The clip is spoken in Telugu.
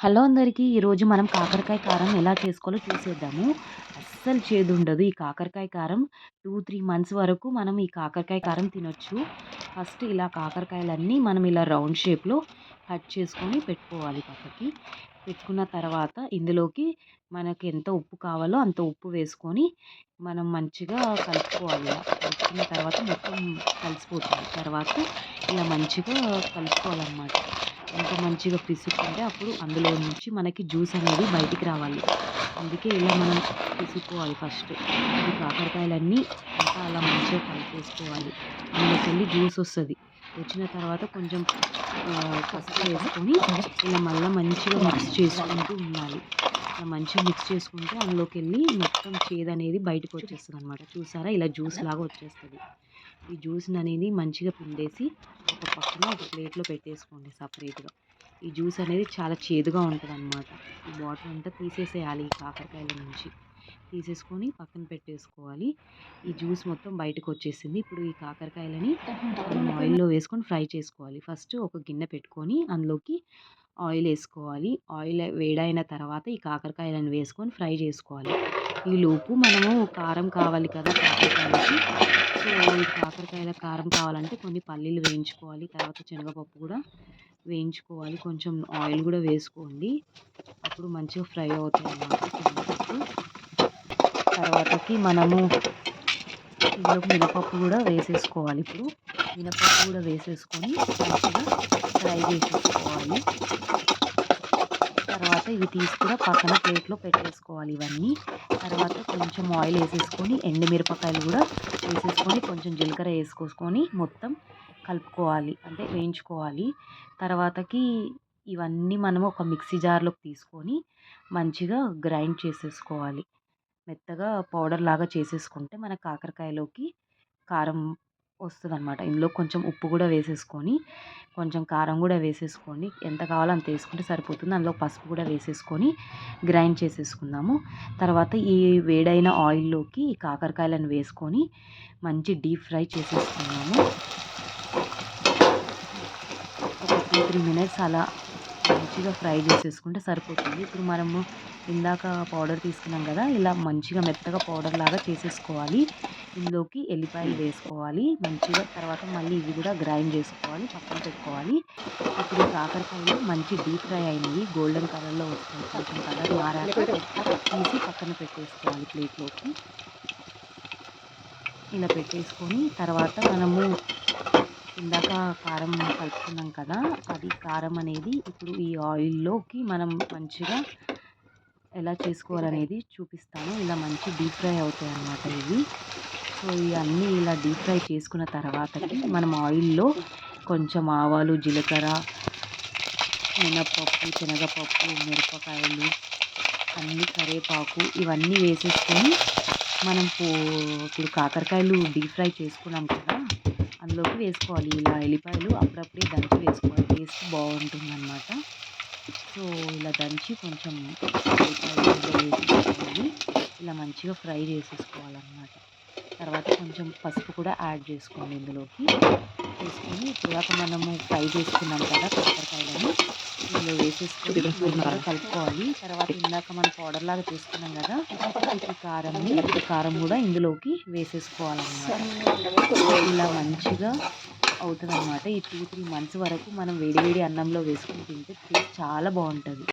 హలో అందరికీ ఈరోజు మనం కాకరకాయ కారం ఎలా చేసుకోవాలో చూసేద్దాము. అస్సలు చేదు ఉండదు ఈ కాకరకాయ కారం. టూ త్రీ మంత్స్ వరకు మనం ఈ కాకరకాయ కారం తినొచ్చు. ఫస్ట్ ఇలా కాకరకాయలన్నీ మనం ఇలా రౌండ్ షేప్లో కట్ చేసుకొని పెట్టుకోవాలి పక్కకి. పెట్టుకున్న తర్వాత ఇందులోకి మనకి ఎంత ఉప్పు కావాలో అంత ఉప్పు వేసుకొని మనం మంచిగా కలుపుకోవాలి. కలుపుకున్న తర్వాత మొత్తం కలిసిపోతుంది. తర్వాత ఇలా మంచిగా కలుపుకోవాలన్నమాట. ఎంత మంచిగా పిసుక్కుంటే అప్పుడు అందులో నుంచి మనకి జ్యూస్ అనేది బయటికి రావాలి. అందుకే ఇలా మనం పిసుకోవాలి ఫస్ట్. ఈ కాకరకాయలన్నీ అంతా అలా మంచిగా కలిపేసుకోవాలి. అందులోకి వెళ్ళి జ్యూస్ వస్తుంది. వచ్చిన తర్వాత కొంచెం పసుపు వేసుకొని ఇలా మళ్ళీ మంచిగా మిక్స్ చేసుకుంటూ ఉండాలి. ఇలా మంచిగా మిక్స్ చేసుకుంటే అందులోకి వెళ్ళి మొత్తం చేదు అనేది బయటకు వచ్చేస్తుంది అనమాట చూసారా? ఇలా జ్యూస్ లాగా వచ్చేస్తుంది. ఈ జ్యూస్ని అనేది మంచిగా పిండేసి ఒక పక్కన ఒక ప్లేట్లో పెట్టేసుకోండి సపరేట్గా. ఈ జ్యూస్ అనేది చాలా చేదుగా ఉంటుంది అనమాట ఈ బాటిల్ అంతా తీసేసేయాలి ఈ కాకరకాయల నుంచి. తీసేసుకొని పక్కన పెట్టేసుకోవాలి. ఈ జ్యూస్ మొత్తం బయటకు వచ్చేసింది ఇప్పుడు ఈ కాకరకాయలని ఆయిల్లో వేసుకొని ఫ్రై చేసుకోవాలి. ఫస్ట్ ఒక గిన్నె పెట్టుకొని అందులోకి ఆయిల్ వేసుకోవాలి. ఆయిల్ వేడైన తర్వాత ఈ కాకరకాయలను వేసుకొని ఫ్రై చేసుకోవాలి. ఈ లోపు మనము కారం కావాలి కదా కాకరకాయలకి. ఈ కాకరకాయల కారం కావాలంటే కొన్ని పల్లీలు వేయించుకోవాలి. తర్వాత శనగపప్పు కూడా వేయించుకోవాలి. కొంచెం ఆయిల్ కూడా వేసుకోండి. అప్పుడు మంచిగా ఫ్రై అవుతాయి అన్నమాట శనగపప్పు. తర్వాతకి మనము ఇందులో మినపప్పు కూడా వేసేసుకోవాలి ఇప్పుడు. మినపప్పు కూడా వేసేసుకొని మంచిగా ఫ్రై చేసేసుకోవాలి. తర్వాత ఇవి తీసుకుని పక్కన ప్లేట్లో పెట్టేసుకోవాలి ఇవన్నీ. తర్వాత కొంచెం ఆయిల్ వేసేసుకొని ఎండుమిరపకాయలు కూడా వేసేసుకొని కొంచెం జీలకర్ర వేసుకొని మొత్తం కలుపుకోవాలి అంటే వేయించుకోవాలి. తర్వాతకి ఇవన్నీ మనం ఒక మిక్సీ జార్లోకి తీసుకొని మంచిగా గ్రైండ్ చేసేసుకోవాలి. మెత్తగా పౌడర్ లాగా చేసేసుకుంటే మన కాకరకాయలోకి కారం వస్తుంది అనమాట ఇందులో కొంచెం ఉప్పు కూడా వేసేసుకొని కొంచెం కారం కూడా వేసేసుకోండి. ఎంత కావాలో అంత వేసుకుంటే సరిపోతుంది. అందులో పసుపు కూడా వేసేసుకొని గ్రైండ్ చేసేసుకుందాము. తర్వాత ఈ వేడైన ఆయిల్లోకి ఈ కాకరకాయలను వేసుకొని మంచి డీప్ ఫ్రై చేసేసుకున్నాము ఒక టూ త్రీ మినిట్స్ అలా మంచిగా ఫ్రై చేసేసుకుంటే సరిపోతుంది. ఇప్పుడు మనము ఇందాక పౌడర్ తీసుకున్నాం కదా ఇలా మంచిగా మెత్తగా పౌడర్ లాగా చేసేసుకోవాలి. ఇందులోకి ఎల్లిపాయలు వేసుకోవాలి. మంచిగా తర్వాత మళ్ళీ ఇవి కూడా గ్రైండ్ చేసుకోవాలి. పక్కన పెట్టుకోవాలి. ఇప్పుడు కాకరకాయలు మంచి డీప్ ఫ్రై అయినవి. గోల్డెన్ కలర్లో వస్తాయి. కొంచెం కలర్ మారాక తీసి పక్కన పెట్టేసుకోవాలి ప్లేట్లోకి. ఇలా పెట్టేసుకొని తర్వాత మనము ఇందాక కారం కలుపుకున్నాం కదా! అది కారం అనేది ఇప్పుడు ఈ ఆయిల్లోకి మనం మంచిగా ఎలా చేసుకోవాలనేది చూపిస్తాను. ఇలా మంచి డీప్ ఫ్రై అవుతాయి అన్నమాట ఇవి. సో ఇవన్నీ ఇలా డీప్ ఫ్రై చేసుకున్న తర్వాతకి మనం ఆయిల్లో కొంచెం ఆవాలు జీలకర్ర మినప్పప్పు శనగపప్పు మిరపకాయలు అన్ని కరివేపాకు ఇవన్నీ వేసేసుకొని మనం పో ఇప్పుడు కాకరకాయలు డీప్ ఫ్రై చేసుకున్నాం కదా అందులోకి వేసుకోవాలి. ఇలా ఎల్లిపాయలు అప్పుడప్పుడే దంచి వేసుకోవాలి. టేస్ట్ బాగుంటుంది అనమాట సో ఇలా దంచి కొంచెం వేసేసుకోవాలి. ఇలా మంచిగా ఫ్రై చేసేసుకోవాలన్నమాట. తర్వాత కొంచెం పసుపు కూడా యాడ్ చేసుకోండి ఇందులోకి. వేసుకొని ఇప్పుడు మనము ఫ్రై చేసుకున్నాం కదా కాకరకాయలని ఇందులో వేసేసుకొని కలుపుకోవాలి. తర్వాత ఇందాక మనం పౌడర్ లాగా చేసుకున్నాం కదా ఈ కారంని కారం కూడా ఇందులోకి వేసేసుకోవాలన్నమాట. ఇలా మంచిగా అవుతుంది అనమాట ఈ టూ త్రీ మంత్స్ వరకు మనం వేడి వేడి అన్నంలో వేసుకుని తింటే టేస్ట్ చాలా బాగుంటుంది.